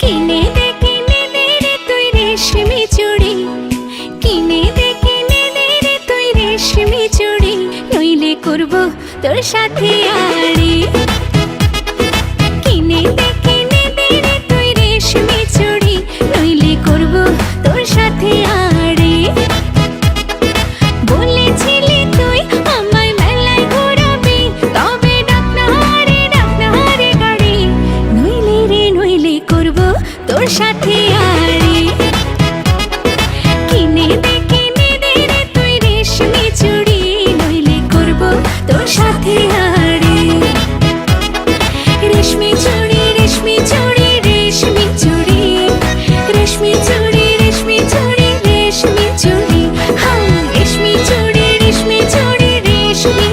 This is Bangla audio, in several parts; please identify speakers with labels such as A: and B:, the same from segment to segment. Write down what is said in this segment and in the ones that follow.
A: কিনে দে কিনে দে তুই রেশমি চুড়ি। কিনে দে কিনে দে রে তুই রেশমি চুড়ি। নইলে করব তোর সাথে আড়ি। সাথে আড়ি কিনে তুই রেশমি চুড়ি, নইলে করব তোর সাথে আড়ি রেশমি চুড়ি রেশমি চুড়ি রেশমি চুড়ি রেশমি চুড়ি, রেশমি রেশমি চুড়ি হাম রেশমি চুড়ি, রেশমি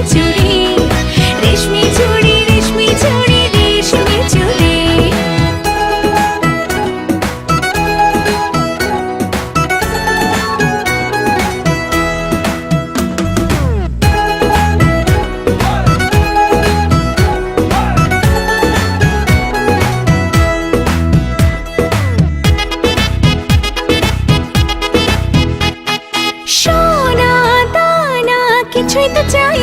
B: treat the town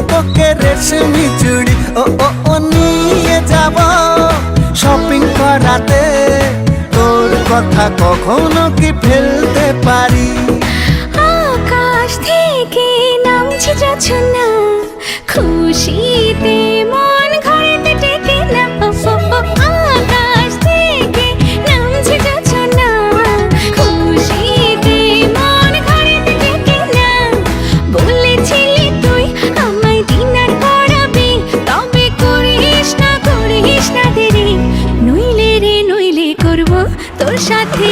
B: দেব রেশমি চুড়ি, ও ও ও, নিয়ে যাব শপিং করাতে। তোর কথা কখনো কি ফেলতে পারি?
A: আকাশ থেকে নামছে না খুশিতে তোর সাথে